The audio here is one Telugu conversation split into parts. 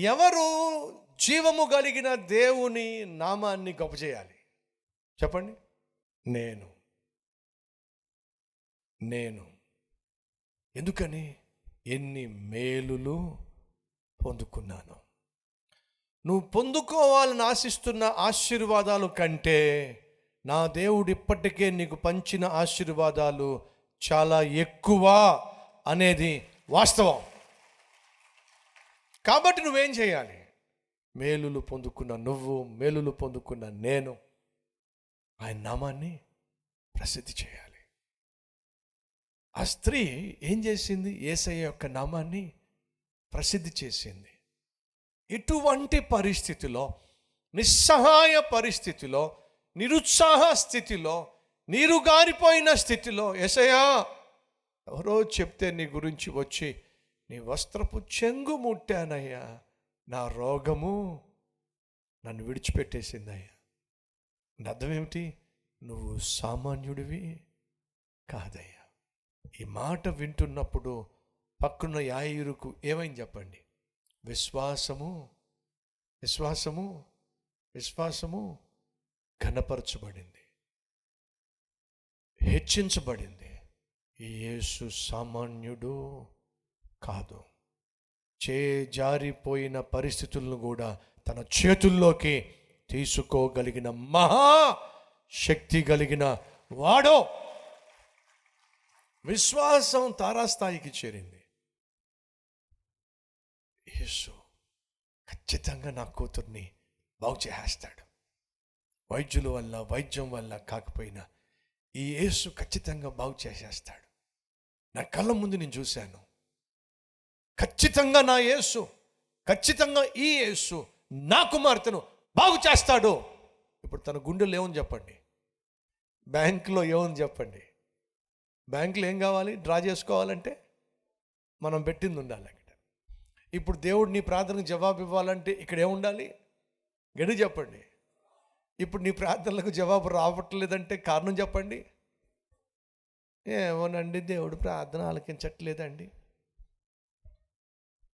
ఎవరు జీవము కలిగిన దేవుని నామాన్ని గొప్ప చేయాలి? చెప్పండి. నేను. నేను. ఎందుకని? ఎన్ని మేలులు పొందుకున్నాను. నువ్వు పొందుకోవాలని ఆశిస్తున్న ఆశీర్వాదాలు కంటే నా దేవుడు ఇప్పటికే నీకు పంచిన ఆశీర్వాదాలు చాలా ఎక్కువ అనేది వాస్తవం. కాబట్టి నువ్వేం చేయాలి? మేలులు పొందుకున్న నువ్వు మేలులు పొందుకున్న నేను ఆయన నామాన్ని ప్రసిద్ధి చేయాలి. ఆ స్త్రీ ఏం చేసింది? ఏసయ్య యొక్క నామాన్ని ప్రసిద్ధి చేసింది. ఇటువంటి పరిస్థితిలో నిస్సహాయ పరిస్థితిలో నిరుత్సాహ స్థితిలో నీరు గారిపోయిన స్థితిలో ఎసయా ఎవరో చెప్తే నీ గురించి వచ్చి నీ వస్త్రపు చెంగు ముట్టానయ్యా. నా రోగము నన్ను విడిచిపెట్టేసిందయ్యా. నా అర్థం ఏమిటి? నువ్వు సామాన్యుడివి కాదయ్యా. ఈ మాట వింటున్నప్పుడు పక్కన యాయురుకు ఏమైంది చెప్పండి? విశ్వాసము విశ్వాసము విశ్వాసము ఘనపరచబడింది. హెచ్చించబడింది. యేసు సామాన్యుడు కాదు. చే జారిపోయిన పరిస్థితులను కూడా తన చేతుల్లోకి తీసుకోగలిగిన మహా శక్తి కలిగిన వాడో విశ్వాసం తారాస్థాయికి చేరింది. యేసు ఖచ్చితంగా నా కూతుర్ని బాగు చేసేస్తాడు వైద్యుల వల్ల వైద్యం వల్ల కాకపోయినా ఈ యేసు ఖచ్చితంగా బాగు చేసేస్తాడు. నా కళ్ళ ముందు నేను చూశాను. ఖచ్చితంగా నా యేసు ఖచ్చితంగా ఈ యేసు నా కుమార్తెను బాగు చేస్తాడు. ఇప్పుడు తన గుండెలు ఏమని చెప్పండి. బ్యాంకులో ఏమని చెప్పండి. బ్యాంకులో ఏం కావాలి? డ్రా చేసుకోవాలంటే మనం పెట్టింది ఉండాలి అక్కడ. ఇప్పుడు దేవుడు నీ ప్రార్థనకు జవాబు ఇవ్వాలంటే ఇక్కడ ఏముండాలి గడి చెప్పండి. ఇప్పుడు నీ ప్రార్థనలకు జవాబు రావట్లేదంటే కారణం చెప్పండి. ఏమోనండి దేవుడు ప్రార్థన ఆలకించట్లేదండి.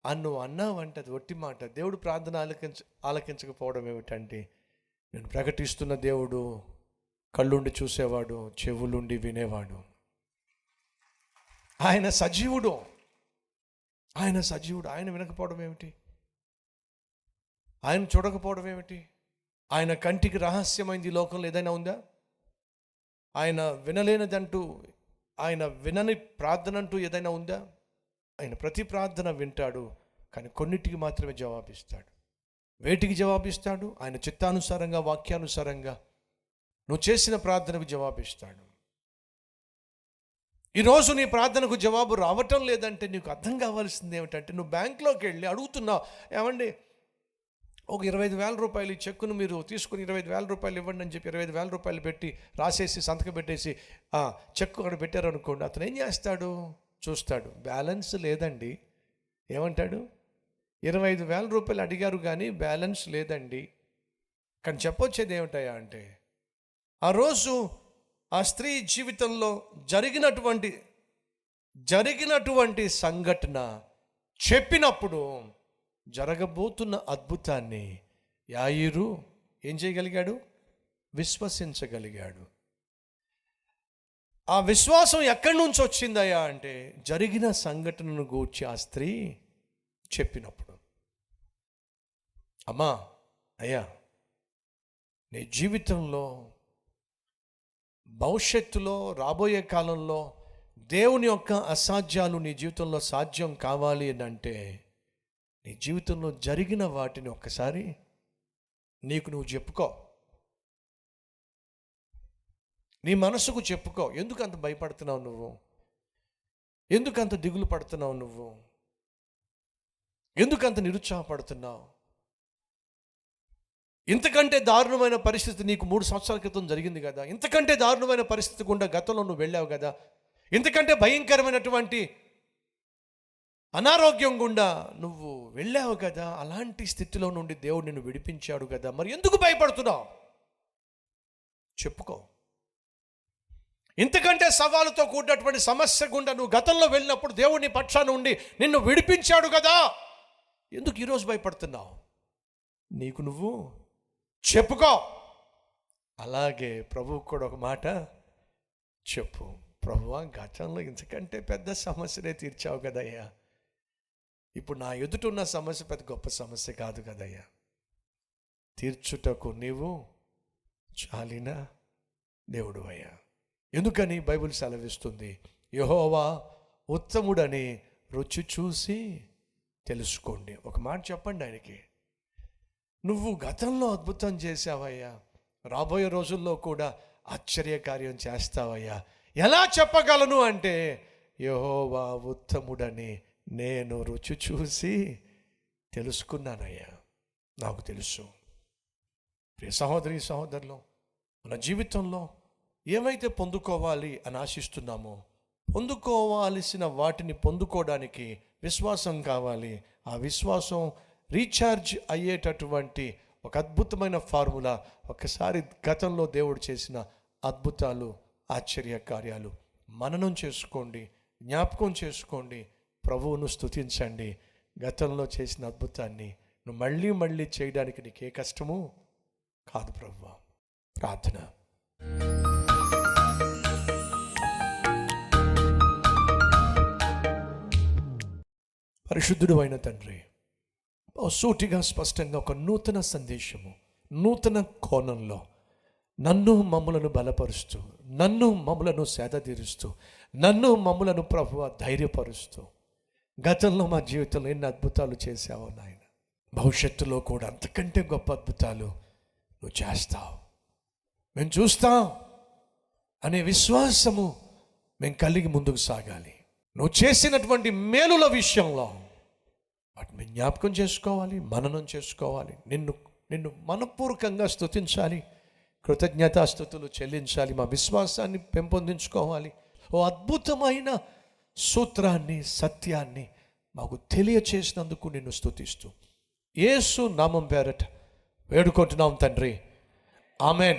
అన్ను అన్నావంటే అది ఒట్టి మాట. దేవుడు ప్రార్థన ఆలకించ ఆలకించకపోవడం ఏమిటంటే నేను ప్రకటిస్తున్న దేవుడు కళ్ళుండి చూసేవాడు చెవులుండి వినేవాడు. ఆయన సజీవుడు. ఆయన సజీవుడు. ఆయన వినకపోవడం ఏమిటి? ఆయన చూడకపోవడం ఏమిటి? ఆయన కంటికి రహస్యమైంది ఈ లోకంలో ఏదైనా ఉందా? ఆయన వినలేనిదంటూ ఆయన వినని ప్రార్థన అంటూ ఏదైనా ఉందా? ఆయన ప్రతి ప్రార్థన వింటాడు కానీ కొన్నిటికి మాత్రమే జవాబిస్తాడు. వేటికి జవాబిస్తాడు? ఆయన చిత్తానుసారంగా వాక్యానుసారంగా నువ్వు చేసిన ప్రార్థనకు జవాబిస్తాడు. ఈరోజు నీ ప్రార్థనకు జవాబు రావటం లేదంటే నీకు అర్థం కావాల్సింది ఏమిటంటే నువ్వు బ్యాంక్లోకి వెళ్ళి అడుగుతున్నావు ఏమండి ఒక ఇరవై ఐదు వేల రూపాయలు చెక్కును మీరు తీసుకుని ఇరవై ఐదు వేల రూపాయలు ఇవ్వండి అని చెప్పి ఇరవై ఐదు వేల రూపాయలు పెట్టి రాసేసి సంతకం పెట్టేసి చెక్కు అక్కడ పెట్టారు అనుకోండి అతను ఏం చేస్తాడు? చూస్తాడు. బ్యాలెన్స్ లేదండి. ఏమంటాడు? ఇరవై ఐదు వేల రూపాయలు అడిగారు కానీ బ్యాలెన్స్ లేదండి. కానీ చెప్పొచ్చేది ఏమిటయా అంటే ఆ రోజు ఆ స్త్రీ జీవితంలో జరిగినటువంటి జరిగినటువంటి సంఘటన చెప్పినప్పుడు జరగబోతున్న అద్భుతాన్ని యాయిరు ఏం చేయగలిగాడు? విశ్వసించగలిగాడు. ఆ విశ్వాసం ఎక్కడి నుంచి వచ్చిందయ్యా అంటే జరిగిన సంఘటనను గూర్చి ఆ స్త్రీ చెప్పినప్పుడు. అమ్మా అయ్యా నీ జీవితంలో భవిష్యత్తులో రాబోయే కాలంలో దేవుని యొక్క అసాధ్యాలు నీ జీవితంలో సాధ్యం కావాలి అని అంటే నీ జీవితంలో జరిగిన వాటిని ఒక్కసారి నీకు నువ్వు చెప్పుకో. నీ మనసుకు చెప్పుకో. ఎందుకు అంత భయపడుతున్నావు నువ్వు? ఎందుకు అంత దిగులు పడుతున్నావు నువ్వు? ఎందుకు అంత నిరుత్సాహపడుతున్నావు? ఇంతకంటే దారుణమైన పరిస్థితి నీకు మూడు సంవత్సరాల క్రితం జరిగింది కదా. ఇంతకంటే దారుణమైన పరిస్థితి గుండా గతంలో నువ్వు వెళ్ళావు కదా. ఇంతకంటే భయంకరమైనటువంటి అనారోగ్యం గుండా నువ్వు వెళ్ళావు కదా. అలాంటి స్థితిలో నుండి దేవుడు నిన్ను విడిపించాడు కదా. మరి ఎందుకు భయపడుతున్నావు? చెప్పుకో. ఇంతకంటే సవాలుతో కూడినటువంటి సమస్య గుండా నువ్వు గతంలో వెళ్ళినప్పుడు దేవుడిని పక్షాన ఉండి నిన్ను విడిపించాడు కదా. ఎందుకు ఈరోజు భయపడుతున్నావు? నీకు నువ్వు చెప్పుకో. అలాగే ప్రభువుకు కూడా ఒక మాట చెప్పు. ప్రభువా గతంలో ఇంతకంటే పెద్ద సమస్యనే తీర్చావు కదయ్యా. ఇప్పుడు నా ఎదుట ఉన్న సమస్య పెద్ద గొప్ప సమస్య కాదు కదయ్యా. తీర్చుటకు నీవు చాలిన దేవుడు అయ్యా. ఎందుకని బైబిల్ సెలవిస్తుంది? యహోవా ఉత్తముడని రుచి చూసి తెలుసుకోండి. ఒక మాట చెప్పండి ఆయనకి. నువ్వు గతంలో అద్భుతం చేశావయ్యా. రాబోయే రోజుల్లో కూడా ఆశ్చర్యకార్యం చేస్తావయ్యా. ఎలా చెప్పగలను అంటే యహోవా ఉత్తముడని నేను రుచి చూసి తెలుసుకున్నానయ్యా. నాకు తెలుసు. ప్రియ సహోదరి సహోదరులు మన జీవితంలో ఏమైతే పొందుకోవాలి అని ఆశిస్తున్నామో పొందుకోవాల్సిన వాటిని పొందుకోవడానికి విశ్వాసం కావాలి. ఆ విశ్వాసం రీఛార్జ్ అయ్యేటటువంటి ఒక అద్భుతమైన ఫార్ములా ఒకసారి గతంలో దేవుడు చేసిన అద్భుతాలు ఆశ్చర్య కార్యాలు. మననం చేసుకోండి జ్ఞాపకం చేసుకోండి ప్రభువును స్థుతించండి గతంలో చేసిన అద్భుతాన్ని నువ్వు మళ్ళీ మళ్ళీ చేయడానికి నీకే కష్టము? కాదు ప్రభు ప్రార్థన. పరిశుద్ధుడు అయిన తండ్రి సూటిగా స్పష్టంగా ఒక నూతన సందేశము నూతన కోణంలో నన్ను మమ్ములను బలపరుస్తూ నన్ను మమ్మలను సేదతీరుస్తూ నన్ను మమ్ములను ప్రభువ ధైర్యపరుస్తూ గతంలో మా జీవితంలో ఎన్ని అద్భుతాలు చేశావో నాయన. భవిష్యత్తులో కూడా అంతకంటే గొప్ప అద్భుతాలు నువ్వు చేస్తావు. మేము చూస్తాం అనే విశ్వాసము మేము కలిగి ముందుకు సాగాలి. నువ్వు చేసినటువంటి మేలుల విషయంలో వాటిని జ్ఞాపకం చేసుకోవాలి మననం చేసుకోవాలి నిన్ను నిన్ను మనపూర్వకంగా స్థుతించాలి కృతజ్ఞతాస్థుతులు చెల్లించాలి మా విశ్వాసాన్ని పెంపొందించుకోవాలి. ఓ అద్భుతమైన సూత్రాన్ని సత్యాన్ని మాకు తెలియచేసినందుకు నిన్ను స్థుతిస్తూ ఏసు నామం పేరట వేడుకుంటున్నాం తండ్రి. ఆమెన్.